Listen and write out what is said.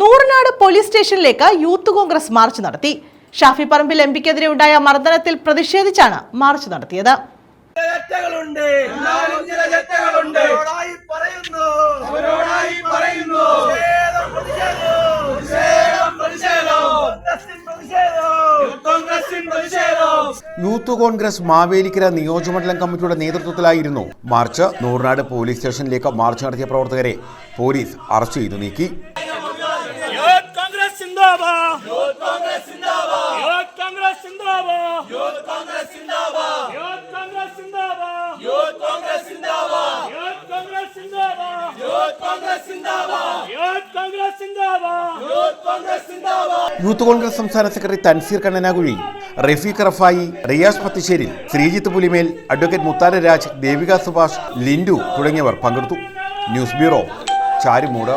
Noornad police സ്റ്റേഷനിലേക്ക് youth Congress march നടത്തി. ഷാഫി പറമ്പിൽ M പിക്കെതിരെ ഉണ്ടായ മർദ്ദനത്തിൽ പ്രതിഷേധിച്ചാണ് മാർച്ച് നടത്തിയത്. തെറ്റുകളുണ്ട് എന്നാലും ചില തെറ്റുകളുണ്ട് പറയുന്നു. അവരോടായി പറയുന്നു. പ്രതിഷേധം, പ്രതിഷേധം, പ്രതിഷേധം. കോൺഗ്രസിൻ പ്രതിഷേധം. യൂത്ത് കോൺഗ്രസ് മാവേലിക്കര നിയോജകമണ്ഡലം കമ്മിറ്റിയുടെ നേതൃത്വത്തിലായിരുന്നു മാർച്ച് നൂറിനാട് പോലീസ് സ്റ്റേഷനിലേക്ക് മാർച്ച് നടത്തിയ പ്രവർത്തകരെ പോലീസ് അറസ്റ്റ് ചെയ്തു നീക്കി. യൂത്ത് കോൺഗ്രസ് സിന്ദാബാദ് യൂത്ത് കോൺഗ്രസ് സിന്ദാബാദ് യൂത്ത് കോൺഗ്രസ് സിന്ദാബാദ് യൂത്ത് കോൺഗ്രസ് സിന്ദാബാദ് യൂത്ത് കോൺഗ്രസ് സിന്ദാബാദ് യൂത്ത് കോൺഗ്രസ് സിന്ദാബാദ് യൂത്ത് കോൺഗ്രസ് സിന്ദാബാദ് യൂത്ത് കോൺഗ്രസ് സിന്ദാബാദ് യൂത്ത് കോൺഗ്രസ് സിന്ദാബാദ് യൂത്ത് കോൺഗ്രസ് സംസ്ഥാന സെക്രട്ടറി തൻസീർ കണ്ണനാകുഴി റഫീഖ് റഫായി റിയാസ് പത്തിശ്ശേരിൽ ശ്രീജിത്ത് പുലിമേൽ അഡ്വക്കേറ്റ് മുത്താര രാജ് ദേവിക സുഭാഷ് ലിൻഡു തുടങ്ങിയവർ പങ്കെടുത്തു ന്യൂസ് ബ്യൂറോ ചാരുമൂട്